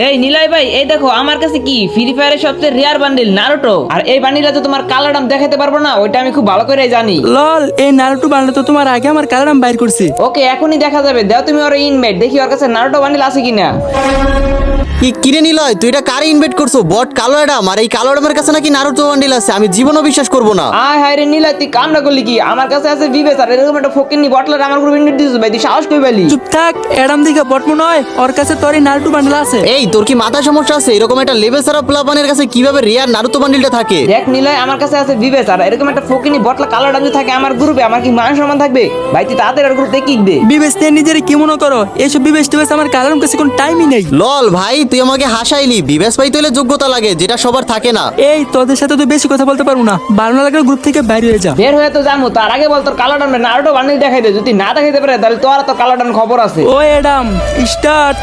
এই নিলয় ভাই এই দেখো আমার কাছে কি ফ্রি ফায়ারের সবচেয়ে রেয়ার বান্ডিল নারুটো আর এই বান্ডিলটা তো তোমার কালার নাম দেখাতে পারব না ওইটা আমি খুব ভালো করে জানি। লল এই নারুটো বান্ডিল তো তোমার আগে আমার কালারাম বাইর করছি। ওকে এখনই দেখা যাবে দাও তুমি ওর ইনমেট দেখি ওর কাছে নারুটো বান্ডিল আছে কিনা। কি কিরে নিলয় তুই এটা কারে ইনভাইট করছ? বট কালো অ্যাডাম আর এই কালো অ্যাডামের কাছে নাকি নারুতো বান্ডিল আছে আমি জীবনও বিশ্বাস করব না। আয় হায় রে নিলয় তুই কামটা করলি কি? আমার কাছে আছে বিবেচ আর এরকম একটা ফকিনি বটলার আমার গ্রুপ ইনভাইট দিছিস ভাই তুই সাহস কই পেলি চুপ থাক এডাম দিকে বটমু নয় ওর কাছে তোর এই নারুটু বান্ডেল আছে। এই তোর কি মাথা সমস্যা আছে? এরকম একটা লেভেল সারা প্লাবানের কাছে কীভাবে রিয়ার নারুতো বান্ডিলটা থাকে? দেখ নিলয় আমার কাছে আছে বিবেচ আর এরকম একটা ফকিনি বটলা কালার ডাঞ্জু থাকে আমার গ্রুপে আমার কি মান সম্মান থাকবে? ভাই তুই তাড়াতাড়ি আর গ্রুপে কিক দে। বিবেশ নিয়ে নিজের কি মনে করো? এইসব বিবেশ টিবেশ আমার কালারাম কাছে কোনো টাইমই নেই। লল ভাই তুই আমাকে হাসাইলি। বিবেশ ভাই তোলে যোগ্যতা লাগে যেটা সবার থাকে না। এই তোদের সাথে তো বেশি কথা বলতে পারব না। ভালো না লাগলে গ্রুপ থেকে বাইরে হয়ে যা। বের হয়ে তো জানব তার আগে বল তোর কালো ডান নারুটো বান্ডিল দেখাই দে যদি না দেখাইতে পারে তাহলে তোর তো কালো ডান খবর আছে। ও এডাম স্টার্ট